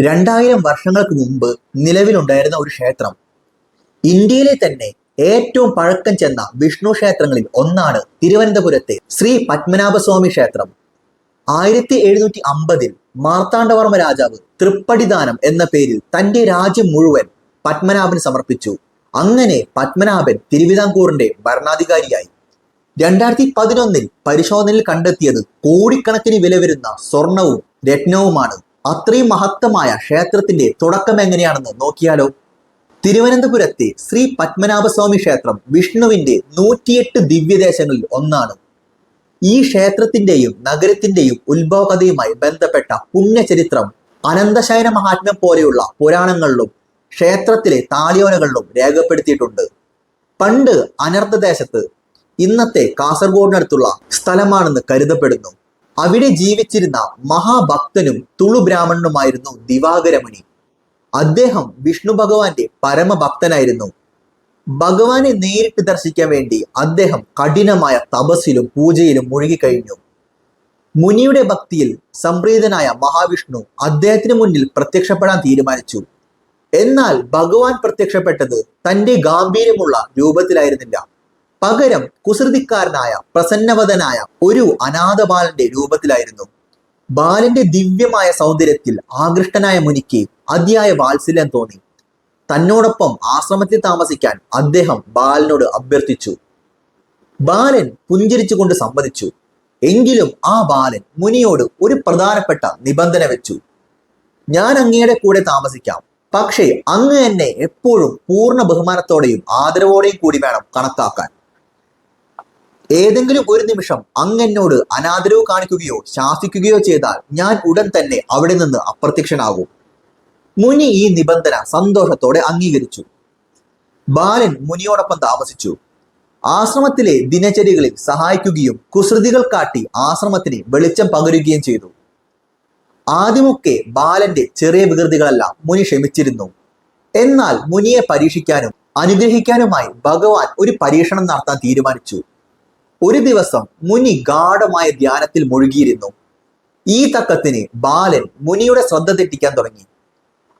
രണ്ടായിരം വർഷങ്ങൾക്ക് മുമ്പ് നിലവിലുണ്ടായിരുന്ന ഒരു ക്ഷേത്രം. ഇന്ത്യയിലെ തന്നെ ഏറ്റവും പഴക്കം ചെന്ന വിഷ്ണു ക്ഷേത്രങ്ങളിൽ ഒന്നാണ് തിരുവനന്തപുരത്തെ ശ്രീ പത്മനാഭസ്വാമി ക്ഷേത്രം. ആയിരത്തി എഴുന്നൂറ്റി അമ്പതിൽ മാർത്താണ്ഡവർമ്മ രാജാവ് തൃപ്പടിദാനം എന്ന പേരിൽ തന്റെ രാജ്യം മുഴുവൻ പത്മനാഭന് സമർപ്പിച്ചു. അങ്ങനെ പത്മനാഭൻ തിരുവിതാംകൂറിന്റെ ഭരണാധികാരിയായി. രണ്ടായിരത്തി പതിനൊന്നിൽ പരിശോധനയിൽ കണ്ടെത്തിയത് കോടിക്കണക്കിന് വില വരുന്ന സ്വർണവും രത്നവുമാണ്. അത്രയും മഹത്തമായ ക്ഷേത്രത്തിന്റെ തുടക്കം എങ്ങനെയാണെന്ന് നോക്കിയാലോ? തിരുവനന്തപുരത്തെ ശ്രീ പത്മനാഭസ്വാമി ക്ഷേത്രം വിഷ്ണുവിന്റെ നൂറ്റിയെട്ട് ദിവ്യദേശങ്ങളിൽ ഒന്നാണ്. ഈ ക്ഷേത്രത്തിന്റെയും നഗരത്തിന്റെയും ഉത്ഭവകഥയുമായി ബന്ധപ്പെട്ട പുണ്യചരിത്രം അനന്തശയന മഹാത്മ്യം പോലെയുള്ള പുരാണങ്ങളിലും ക്ഷേത്രത്തിലെ താളിയോലകളിലും രേഖപ്പെടുത്തിയിട്ടുണ്ട്. പണ്ട് അനർദ്ധദേശത്ത് ഇന്നത്തെ കാസർഗോഡിനടുത്തുള്ള സ്ഥലമാണെന്ന് കരുതപ്പെടുന്നു. അവിടെ ജീവിച്ചിരുന്ന മഹാഭക്തനും തുളു ബ്രാഹ്മണനുമായിരുന്നു ദിവാകരമുനി അദ്ദേഹം വിഷ്ണു ഭഗവാന്റെ പരമഭക്തനായിരുന്നു. ഭഗവാനെ നേരിട്ട് ദർശിക്കാൻ വേണ്ടി അദ്ദേഹം കഠിനമായ തപസ്സിലും പൂജയിലും മുഴുകിക്കഴിഞ്ഞു. മുനിയുടെ ഭക്തിയിൽ സംപ്രീതനായ മഹാവിഷ്ണു അദ്ദേഹത്തിന് മുന്നിൽ പ്രത്യക്ഷപ്പെടാൻ തീരുമാനിച്ചു. എന്നാൽ ഭഗവാൻ പ്രത്യക്ഷപ്പെട്ടത് തന്റെ ഗാംഭീര്യമുള്ള രൂപത്തിലായിരുന്നില്ല. പകരം കുസൃതിക്കാരനായ പ്രസന്നവതനായ ഒരു അനാഥബാലന്റെ രൂപത്തിലായിരുന്നു. ബാലന്റെ ദിവ്യമായ സൗന്ദര്യത്തിൽ ആകൃഷ്ടനായ മുനിക്ക് അതിയായ വാത്സല്യം തോന്നി. തന്നോടൊപ്പം ആശ്രമത്തിൽ താമസിക്കാൻ അദ്ദേഹം ബാലനോട് അഭ്യർത്ഥിച്ചു. ബാലൻ പുഞ്ചിരിച്ചുകൊണ്ട് സമ്മതിച്ചു. എങ്കിലും ആ ബാലൻ മുനിയോട് ഒരു പ്രധാനപ്പെട്ട നിബന്ധന വെച്ചു. ഞാൻ അങ്ങയുടെ കൂടെ താമസിക്കാം. പക്ഷേ അങ്ങ് എന്നെ എപ്പോഴും പൂർണ ബഹുമാനത്തോടെയും ആദരവോടെയും കൂടി വേണം കണക്കാക്കാൻ. ഏതെങ്കിലും ഒരു നിമിഷം അങ്ങെന്നോട് അനാദരവ് കാണിക്കുകയോ ശാസിക്കുകയോ ചെയ്താൽ ഞാൻ ഉടൻ തന്നെ അവിടെ നിന്ന് അപ്രത്യക്ഷനാകും. മുനി ഈ നിബന്ധന സന്തോഷത്തോടെ അംഗീകരിച്ചു. ബാലൻ മുനിയോടൊപ്പം താമസിച്ചു. ആശ്രമത്തിലെ ദിനചര്യകളിൽ സഹായിക്കുകയും കുസൃതികൾ കാട്ടി ആശ്രമത്തിന് വെളിച്ചം പകരുകയും ചെയ്തു. ആദ്യമൊക്കെ ബാലന്റെ ചെറിയ വികൃതികളെല്ലാം മുനി ക്ഷമിച്ചിരുന്നു. എന്നാൽ മുനിയെ പരീക്ഷിക്കാനും അനുഗ്രഹിക്കാനുമായി ഭഗവാൻ ഒരു പരീക്ഷണം നടത്താൻ തീരുമാനിച്ചു. ഒരു ദിവസം മുനി ഗാഢമായ ധ്യാനത്തിൽ മുഴുകിയിരുന്നു. ഈ തക്കത്തിന് ബാലൻ മുനിയുടെ ശ്രദ്ധ തെറ്റിക്കാൻ തുടങ്ങി.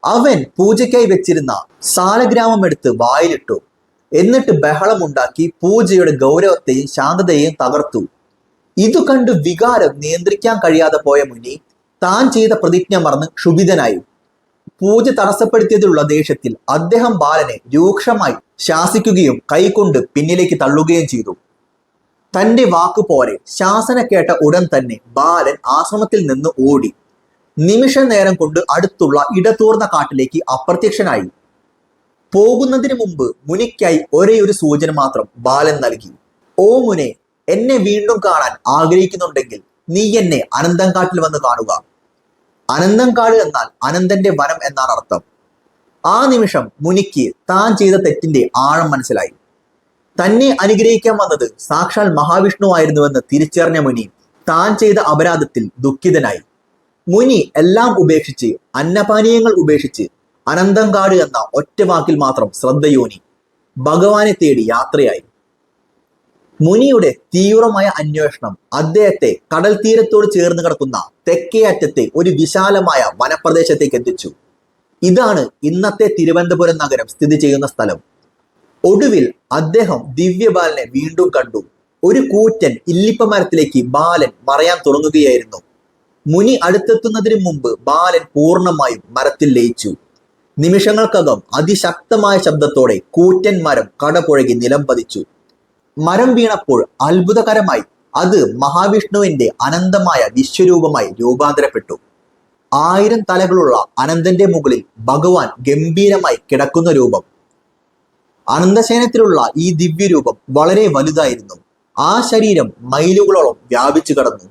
അവൻ പൂജയ്ക്കായി വെച്ചിരുന്ന സാലഗ്രാമം എടുത്ത് വായിലിട്ടു. എന്നിട്ട് ബഹളമുണ്ടാക്കി പൂജയുടെ ഗൗരവത്തെയും ശാന്തതയെയും തകർത്തു. ഇതു കണ്ട് വികാരം നിയന്ത്രിക്കാൻ കഴിയാതെ പോയ മുനി താൻ ചെയ്ത പ്രതിജ്ഞ മറന്ന് ക്ഷുഭിതനായി. പൂജ തടസ്സപ്പെടുത്തിയതിലുള്ള ദേഷ്യത്തിൽ അദ്ദേഹം ബാലനെ രൂക്ഷമായി ശാസിക്കുകയും കൈകൊണ്ട് പിന്നിലേക്ക് തള്ളുകയും ചെയ്തു. തന്റെ വാക്കു പോലെ ശാസന കേട്ട ഉടൻ തന്നെ ബാലൻ ആശ്രമത്തിൽ നിന്ന് ഓടി. നിമിഷ നേരം കൊണ്ട് അടുത്തുള്ള ഇടതൂർന്ന കാട്ടിലേക്ക് അപ്രത്യക്ഷനായി. പോകുന്നതിന് മുമ്പ് മുനിക്കായി ഒരേ ഒരു സൂചന മാത്രം ബാലൻ നൽകി. ഓ മുനെ എന്നെ വീണ്ടും കാണാൻ ആഗ്രഹിക്കുന്നുണ്ടെങ്കിൽ നീ എന്നെ അനന്തംകാട്ടിൽ വന്ന് കാണുക. അനന്തംകാട് എന്നാൽ അനന്തന്റെ വനം എന്നാണ് അർത്ഥം. ആ നിമിഷം മുനിക്ക് താൻ ചെയ്ത തെറ്റിന്റെ ആഴം മനസ്സിലായി. തന്നെ അനുഗ്രഹിക്കാൻ വന്നത് സാക്ഷാൽ മഹാവിഷ്ണു ആയിരുന്നുവെന്ന് തിരിച്ചറിഞ്ഞ മുനി താൻ ചെയ്ത അപരാധത്തിൽ ദുഃഖിതനായി. മുനി എല്ലാം ഉപേക്ഷിച്ച് അന്നപാനീയങ്ങൾ ഉപേക്ഷിച്ച് അനന്തംകാട് എന്ന ഒറ്റ വാക്കിൽ മാത്രം ശ്രദ്ധയോനി ഭഗവാനെ തേടി യാത്രയായി. മുനിയുടെ തീവ്രമായ അന്വേഷണം അദ്ദേഹത്തെ കടൽ തീരത്തോട് ചേർന്ന് കിടക്കുന്ന തെക്കേ അറ്റത്തെ ഒരു വിശാലമായ വനപ്രദേശത്തേക്ക് എത്തിച്ചു. ഇതാണ് ഇന്നത്തെ തിരുവനന്തപുരം നഗരം സ്ഥിതി ചെയ്യുന്ന സ്ഥലം. ഒടുവിൽ അദ്ദേഹം ദിവ്യബാലനെ വീണ്ടും കണ്ടു. ഒരു കൂറ്റൻ ഇല്ലിപ്പ മരത്തിലേക്ക് ബാലൻ മറയാൻ തുടങ്ങുകയായിരുന്നു. മുനി അടുത്തെത്തുന്നതിന് മുമ്പ് ബാലൻ പൂർണമായും മരത്തിൽ ലയിച്ചു. നിമിഷങ്ങൾക്കകം അതിശക്തമായ ശബ്ദത്തോടെ കൂറ്റൻ മരം കടപുഴകി നിലം പതിച്ചു. മരം വീണപ്പോൾ അത്ഭുതകരമായി അത് മഹാവിഷ്ണുവിന്റെ അനന്തമായ വിശ്വരൂപമായി രൂപാന്തരപ്പെട്ടു. ആയിരം തലകളുള്ള അനന്തന്റെ മുകളിൽ ഭഗവാൻ ഗംഭീരമായി കിടക്കുന്ന രൂപം. അനന്തശയനത്തിലുള്ള ഈ ദിവ്യരൂപം വളരെ വലുതായിരുന്നു. ആ ശരീരം മൈലുകളോളം വ്യാപിച്ചു കടന്നു.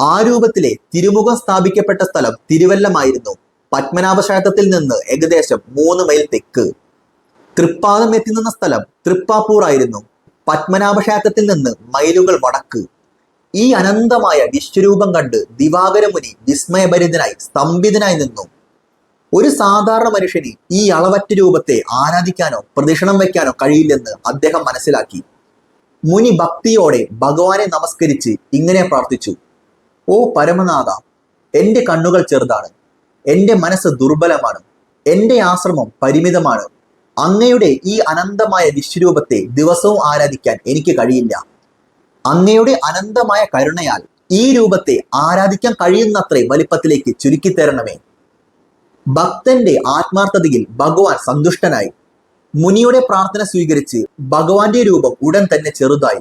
ആ രൂപത്തിലെ തിരുമുഖം സ്ഥാപിക്കപ്പെട്ട സ്ഥലം തിരുവല്ലമായിരുന്നു. പത്മനാഭ ക്ഷേത്രത്തിൽ നിന്ന് ഏകദേശം മൂന്ന് മൈൽ തെക്ക്. തൃപ്പാദം എത്തി നിന്ന സ്ഥലം തൃപ്പാപ്പൂർ ആയിരുന്നു. പത്മനാഭ ക്ഷേത്രത്തിൽ നിന്ന് മൈലുകൾ വടക്ക്. ഈ അനന്തമായ വിശ്വരൂപം കണ്ട് ദിവാകരമുനി വിസ്മയഭരിതനായി സ്തംഭിതനായി നിന്നു. ഒരു സാധാരണ മനുഷ്യന് ഈ അളവറ്റ രൂപത്തെ ആരാധിക്കാനോ പ്രദക്ഷിണം വയ്ക്കാനോ കഴിയില്ലെന്ന് അദ്ദേഹം മനസ്സിലാക്കി. മുനി ഭക്തിയോടെ ഭഗവാനെ നമസ്കരിച്ച് ഇങ്ങനെ പ്രാർത്ഥിച്ചു. ഓ പരമനാഥ എന്റെ കണ്ണുകൾ ചെറുതാണ് എന്റെ മനസ്സ് ദുർബലമാണ് എന്റെ ആശ്രമം പരിമിതമാണ്. അങ്ങയുടെ ഈ അനന്തമായ വിശ്വരൂപത്തെ ദിവസവും ആരാധിക്കാൻ എനിക്ക് കഴിയില്ല. അങ്ങയുടെ അനന്തമായ കരുണയാൽ ഈ രൂപത്തെ ആരാധിക്കാൻ കഴിയുന്നത്രേ വലിപ്പത്തിലേക്ക് ചുരുക്കിത്തരണമേ. ഭക്തന്റെ ആത്മാർത്ഥതയിൽ ഭഗവാൻ സന്തുഷ്ടനായി. മുനിയുടെ പ്രാർത്ഥന സ്വീകരിച്ച് ഭഗവാന്റെ രൂപം ഉടൻ തന്നെ ചെറുതായി.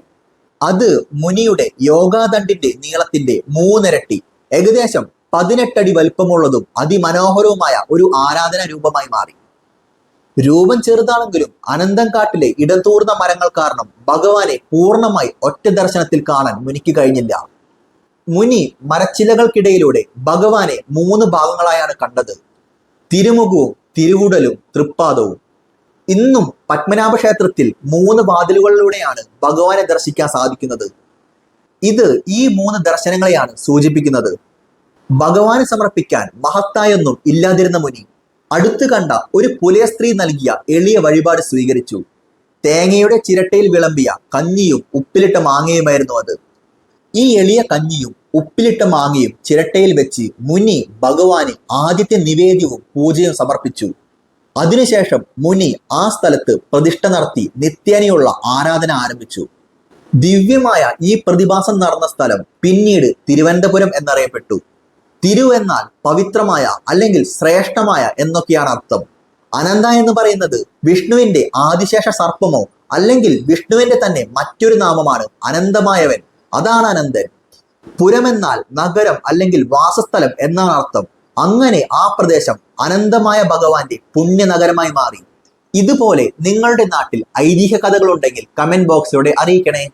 അത് മുനിയുടെ യോഗാദണ്ഡിന്റെ നീളത്തിന്റെ മൂന്നിരട്ടി. ഏകദേശം പതിനെട്ടടി വലിപ്പമുള്ളതും അതിമനോഹരവുമായ ഒരു ആരാധന രൂപമായി മാറി. രൂപം ചെറുതാണെങ്കിലും അനന്തം കാട്ടിലെ ഇടതൂർന്ന മരങ്ങൾ കാരണം ഭഗവാനെ പൂർണമായി ഒറ്റ ദർശനത്തിൽ കാണാൻ മുനിക്ക് കഴിഞ്ഞില്ല. മുനി മരച്ചിലകൾക്കിടയിലൂടെ ഭഗവാനെ മൂന്ന് ഭാഗങ്ങളായാണ് കണ്ടത്. തിരുമുഖവും തിരുവുടലും തൃപ്പാദവും. ഇന്നും പത്മനാഭ ക്ഷേത്രത്തിൽ മൂന്ന് വാതിലുകളിലൂടെയാണ് ഭഗവാനെ ദർശിക്കാൻ സാധിക്കുന്നത്. ഇത് ഈ മൂന്ന് ദർശനങ്ങളെയാണ് സൂചിപ്പിക്കുന്നത്. ഭഗവാന് സമർപ്പിക്കാൻ മഹത്തായൊന്നും ഇല്ലാതിരുന്ന മുനി അടുത്തു കണ്ട ഒരു പുലയ സ്ത്രീ നൽകിയ എളിയ വഴിപാട് സ്വീകരിച്ചു. തേങ്ങയുടെ ചിരട്ടയിൽ വിളമ്പിയ കഞ്ഞിയും ഉപ്പിലിട്ട മാങ്ങയുമായിരുന്നു അത്. ഈ എളിയ കഞ്ഞിയും ഉപ്പിലിട്ട മാങ്ങയും ചിരട്ടയിൽ വെച്ച് മുനി ഭഗവാന് ആദ്യത്തെ നിവേദ്യവും പൂജയും സമർപ്പിച്ചു. അതിനുശേഷം മുനി ആ സ്ഥലത്ത് പ്രതിഷ്ഠ നടത്തി നിത്യേനയുള്ള ആരാധന ആരംഭിച്ചു. ദിവ്യമായ ഈ പ്രതിഭാസം നടന്ന സ്ഥലം പിന്നീട് തിരുവനന്തപുരം എന്നറിയപ്പെട്ടു. തിരു എന്നാൽ പവിത്രമായ അല്ലെങ്കിൽ ശ്രേഷ്ഠമായ എന്നൊക്കെയാണ് അർത്ഥം. അനന്ത എന്ന് പറയുന്നത് വിഷ്ണുവിന്റെ ആദിശേഷ സർപ്പമോ അല്ലെങ്കിൽ വിഷ്ണുവിന്റെ തന്നെ മറ്റൊരു നാമമാണ് അനന്തമായവൻ. അതാണ് അനന്തൻ. പുരമെന്നാൽ നഗരം അല്ലെങ്കിൽ വാസസ്ഥലം എന്നാണ് അർത്ഥം. അങ്ങനെ ആ പ്രദേശം അനന്തമായ ഭഗവാന്റെ പുണ്യ നഗരമായി മാറി. ഇതുപോലെ നിങ്ങളുടെ നാട്ടിൽ ഐതിഹ്യ കഥകളുണ്ടെങ്കിൽ കമന്റ് ബോക്സിലൂടെ അറിയിക്കണേ.